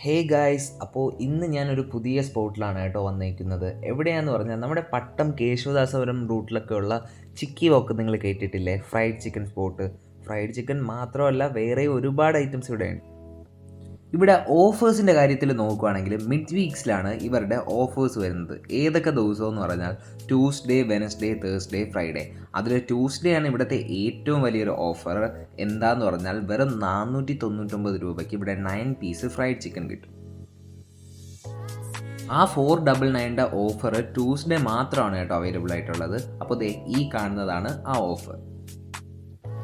Hey guys അപ്പോൾ ഇന്ന് ഞാനൊരു പുതിയ സ്പോട്ടിലാണ് കേട്ടോ വന്നേക്കുന്നത്. എവിടെയാണെന്ന് പറഞ്ഞാൽ നമ്മുടെ പട്ടം കേശവദാസപുരം റൂട്ടിലൊക്കെ ഉള്ള ചിക്കി വോക്ക് നിങ്ങൾ കേട്ടിട്ടില്ലേ? Fried chicken spot. Fried chicken മാത്രമല്ല വേറെ ഒരുപാട് ഐറ്റംസ് ഇവിടെയുണ്ട്. ഇവിടെ ഓഫേഴ്സിന്റെ കാര്യത്തിൽ നോക്കുകയാണെങ്കിൽ മിഡ് വീക്സിലാണ് ഇവരുടെ ഓഫേഴ്സ് വരുന്നത്. ഏതൊക്കെ ദിവസം എന്ന് പറഞ്ഞാൽ ട്യൂസ്ഡേ വെനസ്ഡേ തേഴ്സ്ഡേ ഫ്രൈഡേ. അതിൽ ട്യൂസ്ഡേ ആണ് ഇവിടുത്തെ ഏറ്റവും വലിയൊരു ഓഫർ. എന്താന്ന് പറഞ്ഞാൽ വെറും നാനൂറ്റി തൊണ്ണൂറ്റൊമ്പത് രൂപയ്ക്ക് ഇവിടെ നയൻ പീസ് ഫ്രൈഡ് ചിക്കൻ കിട്ടും. ആ ഫോർ ഡബിൾ നയന്റെ ഓഫർ ട്യൂസ്ഡേ മാത്രമാണ് കേട്ടോ അവൈലബിൾ ആയിട്ടുള്ളത്. അപ്പോൾ ഈ കാണുന്നതാണ് ആ ഓഫർ.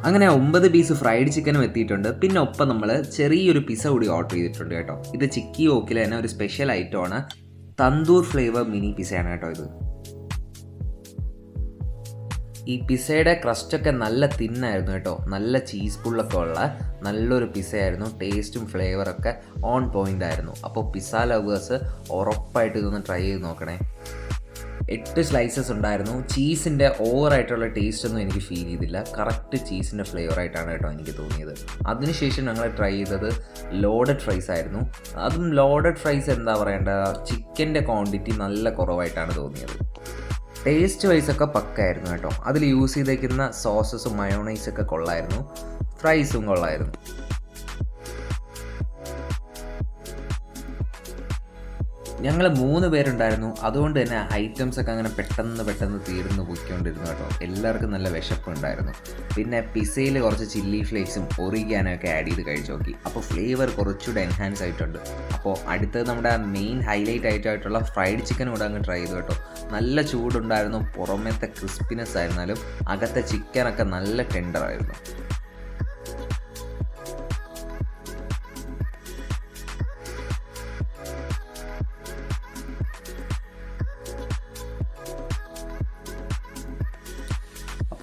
അങ്ങനെ ഒമ്പത് പീസ് ഫ്രൈഡ് ചിക്കനും എത്തിയിട്ടുണ്ട്. പിന്നെ ഒപ്പം നമ്മൾ ചെറിയൊരു പിസ കൂടി ഓർഡർ ചെയ്തിട്ടുണ്ട് കേട്ടോ. ഇത് ചിക്കി ഓക്കിലെ തന്നെ ഒരു സ്പെഷ്യൽ ആണ്. തന്തൂർ ഫ്ലേവർ മിനി പിസയാണ് കേട്ടോ ഇത്. ഈ പിസയുടെ ക്രസ്റ്റൊക്കെ നല്ല തിന്നായിരുന്നു കേട്ടോ. നല്ല ചീസ് പുള്ളൊക്കെ ഉള്ള നല്ലൊരു പിസയായിരുന്നു ടേസ്റ്റും ഫ്ലേവറൊക്കെ ഓൺ പോയിന്റ് ആയിരുന്നു. അപ്പോൾ പിസ ലവേഴ്സ് ഉറപ്പായിട്ട് ഇതൊന്ന് ട്രൈ ചെയ്ത് നോക്കണേ. എട്ട് സ്ലൈസസ് ഉണ്ടായിരുന്നു. ചീസിന്റെ ഓവറായിട്ടുള്ള ടേസ്റ്റ് ഒന്നും എനിക്ക് ഫീൽ ചെയ്തില്ല. കറക്റ്റ് ചീസിന്റെ ഫ്ലേവർ ആയിട്ടാണ് കേട്ടോ എനിക്ക് തോന്നിയത്. അതിനുശേഷം ഞങ്ങൾ ട്രൈ ചെയ്തത് ലോഡഡ് ഫ്രൈസ് ആയിരുന്നു. അതും ലോഡഡ് ഫ്രൈസ് എന്താ പറയേണ്ട ചിക്കന്റെ ക്വാണ്ടിറ്റി നല്ല കുറവായിട്ടാണ് തോന്നിയത്. ടേസ്റ്റ് വൈസ് ഒക്കെ പക്കായിരുന്നു കേട്ടോ. അതിൽ യൂസ് ചെയ്തേക്കുന്ന സോസസും മയോണൈസൊക്കെ കൊള്ളായിരുന്നു. ഫ്രൈസും കൊള്ളായിരുന്നു. ഞങ്ങൾ മൂന്ന് പേരുണ്ടായിരുന്നു. അതുകൊണ്ട് തന്നെ ഐറ്റംസ് ഒക്കെ അങ്ങനെ പെട്ടെന്ന് പെട്ടെന്ന് തീർന്നു പോയിക്കൊണ്ടിരുന്നു കേട്ടോ. എല്ലാവർക്കും നല്ല വിശപ്പുണ്ടായിരുന്നു പിന്നെ പിസയിൽ കുറച്ച് ചില്ലി ഫ്ലേക്സും ഒറിയാനൊക്കെ ആഡ് ചെയ്ത് കഴിച്ചു നോക്കി. അപ്പോൾ ഫ്ലേവർ കുറച്ചുകൂടെ എൻഹാൻസ് ആയിട്ടുണ്ട്. അപ്പോൾ അടുത്തത് നമ്മുടെ മെയിൻ ഹൈലൈറ്റ് ആയിട്ടായിട്ടുള്ള ഫ്രൈഡ് ചിക്കൻ കൂടെ അങ്ങ് ട്രൈ ചെയ്തു കേട്ടോ. നല്ല ചൂടുണ്ടായിരുന്നു. പുറമേത്തെ ക്രിസ്പിനെസ് ആയിരുന്നാലും അകത്തെ ചിക്കനൊക്കെ നല്ല ടെൻഡർ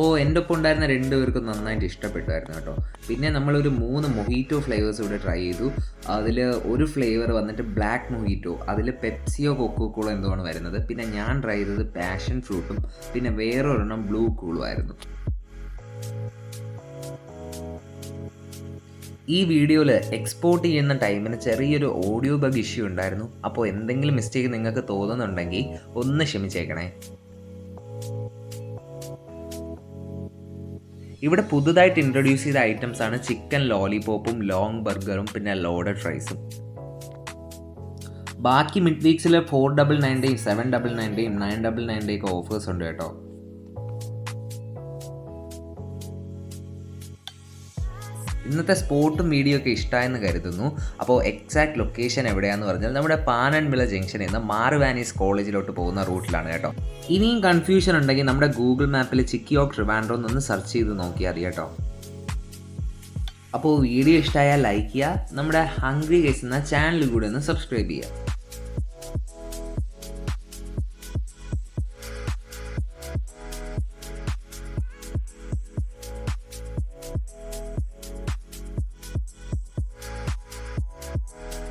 അപ്പോൾ എന്റെ ഒപ്പം ഉണ്ടായിരുന്ന രണ്ട് പേർക്കും നന്നായിട്ട് ഇഷ്ടപ്പെട്ടായിരുന്നു കേട്ടോ. പിന്നെ നമ്മളൊരു മൂന്ന് മൊഹീറ്റോ ഫ്ലേവേഴ്സ് ഇവിടെ ട്രൈ ചെയ്തു. അതിൽ ഒരു ഫ്ലേവർ വന്നിട്ട് ബ്ലാക്ക് മൊഹീറ്റോ അതിൽ പെപ്സിയോ കൊക്കോ കൂളോ എന്തോ ആണ് വരുന്നത്. പിന്നെ ഞാൻ ട്രൈ ചെയ്തത് പാഷൻ ഫ്രൂട്ടും പിന്നെ വേറൊരെണ്ണം ബ്ലൂ കൂളും ആയിരുന്നു. ഈ വീഡിയോയിൽ എക്സ്പോർട്ട് ചെയ്യുന്ന ടൈമിന് ചെറിയൊരു ഓഡിയോ ബഗ് ഇഷ്യൂ ഉണ്ടായിരുന്നു. അപ്പോൾ എന്തെങ്കിലും മിസ്റ്റേക്ക് നിങ്ങൾക്ക് തോന്നുന്നുണ്ടെങ്കിൽ ഒന്ന് ക്ഷമിച്ചേക്കണേ. ഇവിടെ പുതുതായിട്ട് ഇൻട്രൊഡ്യൂസ് ചെയ്ത ഐറ്റംസ് ആണ് ചിക്കൻ ലോലിപോപ്പും ലോങ് ബർഗറും പിന്നെ ലോഡഡ് റൈസും ബാക്കി മിഡ് വീക്സിലെ ഫോർ ഡബിൾ നയന്റെയും സെവൻ ഡബിൾ നയന്റെയും നയൻ ഡബിൾ നയന്റെയും ഒക്കെ ഓഫേഴ്സ് ഉണ്ട് കേട്ടോ. ഇന്നത്തെ സ്പോട്ടും വീഡിയോ ഒക്കെ ഇഷ്ടമായെന്ന് കരുതുന്നു. അപ്പോൾ എക്സാക്ട് ലൊക്കേഷൻ എവിടെയാണെന്ന് പറഞ്ഞാൽ നമ്മുടെ പാനൻവിള ജംഗ്ഷനിൽ നിന്ന് മാർവാനീസ് കോളേജിലോട്ട് പോകുന്ന റൂട്ടിലാണ് കേട്ടോ. ഇനിയും കൺഫ്യൂഷൻ ഉണ്ടെങ്കിൽ നമ്മുടെ ഗൂഗിൾ മാപ്പിൽ ചിക്കി ഓഫ് ട്രിവാൻഡ്രോ എന്നൊന്ന് സെർച്ച് ചെയ്ത് നോക്കിയാൽ മതി കേട്ടോ. അപ്പോൾ വീഡിയോ ഇഷ്ടമായാൽ ലൈക്ക് ചെയ്യുക. നമ്മുടെ ഹംഗ്രി ഗൈസ് എന്ന ചാനൽ കൂടെ ഒന്ന് സബ്സ്ക്രൈബ് ചെയ്യുക.